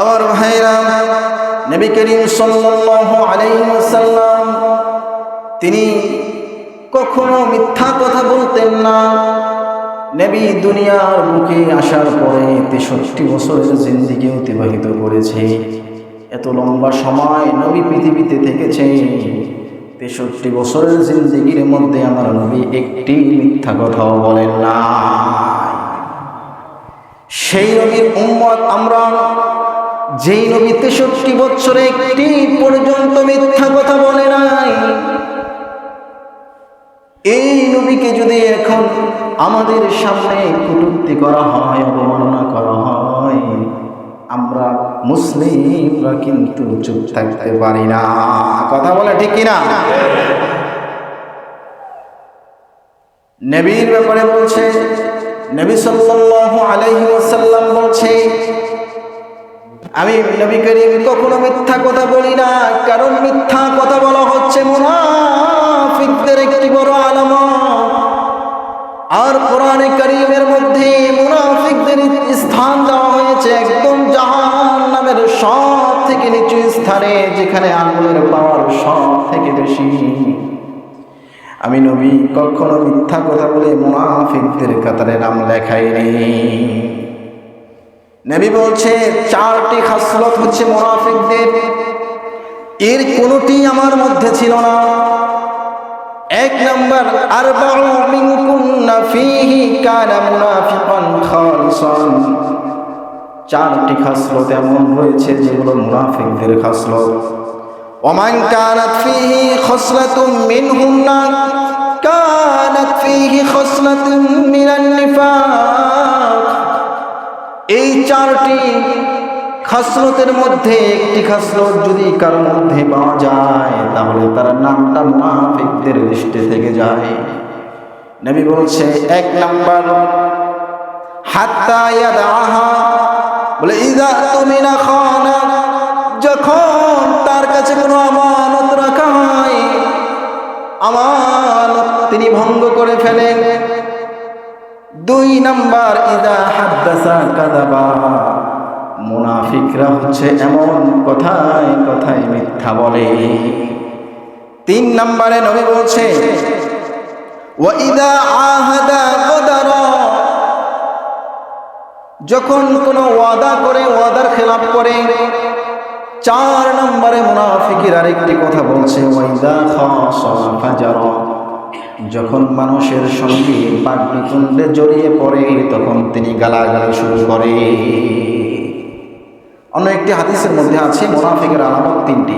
আমার ভাইরা, নবী করিম ওয়াসাল্লাম, তিনি কখনো মিথ্যা কথা বলতেন না। নবী দুনিয়ার বুকে আসার পরে তেষট্টি বছরের জিন্দিগি অতিবাহিত করেছে। এত লম্বা সময় নবী পৃথিবীতে থেকেছে। তেষট্টি বছরের জিন্দিগির মধ্যে আমার নবী একটি মিথ্যা কথাও বলেন না সেই নবীর উম্মত আমরা যেই নবী তেষট্টি বছরে একটি পর্যন্ত মিথ্যা কথা বলে নাই, এই নবীকে যদি এখন আমাদের সামনে কটূক্তি করা হয়, অবমাননা করা হয়, আমরা মুসলিমরা কিন্তু চুপ থাকতে পারি না। কথা বলে ঠিক কিনা? নবীর ব্যাপারে বলছে, নবী সাল্লাল্লাহু আলাইহি ওয়াসাল্লাম আমি নবী করিম কখনো মিথ্যা কথা বলি না, কারণ মিথ্যা কথা বলা হচ্ছে মুনাফিকদের একটি বড় আলামত। আর কোরআনে করিমের মধ্যে মুনাফিকদের স্থান দেওয়া হয়েছে একদম জাহান নামের সব থেকে নিচু স্থানে, যেখানে আগুনের পাওয়ার সব থেকে বেশি। আমি নবী কখনো মিথ্যা কথা বলে মুনাফিকদের কাতারে নাম লেখাইনি। নবী বলছে, চারটি খাসলত হচ্ছে মুনাফিকদের। এর কোনোটি আমার মধ্যে ছিল না। এক নম্বর খালিসান। চারটি খাসলত এমন রয়েছে যেগুলো মুনাফিকদের খাসলত। ওমান কানাত ফীহি কানাত ফীহি চারটি খাসলতের মধ্যে একটি খাসলত যদি কারোর মধ্যে পাওয়া যায়, তাহলে তার নামটা মুনাফিকদের লিস্টে থেকে যায়। নবী বলছে, এক নাম্বার, হাত্তা ইয়াদাহা বলে, ইদা তুমি না খানা যখন তার কাছে কোনো আমানত রাখা হয়, আমানত তিনি ভঙ্গ করে ফেলেন। দুই নাম্বার, ইদা হাদ্দাসা কাদাবা। মুনাফিকরা হচ্ছে এমন কথায় কথায় মিথ্যা বলে। তিন নম্বরে নবী বলছে যখন কোনো ওয়াদা করে, ওয়াদার খেলাপ করে, চার নম্বরে মুনাফিকের আরেকটি কথা বলছে, ওয়াইদা ফাজারা। যখন মানুষের সঙ্গে পাগনিকুণ্ডে জড়িয়ে পড়ে, তখন তিনি গালাগালি শুরু করে। অন্য একটি হাদিসের মধ্যে আছে, মোনাফিকের আলামত তিনটি।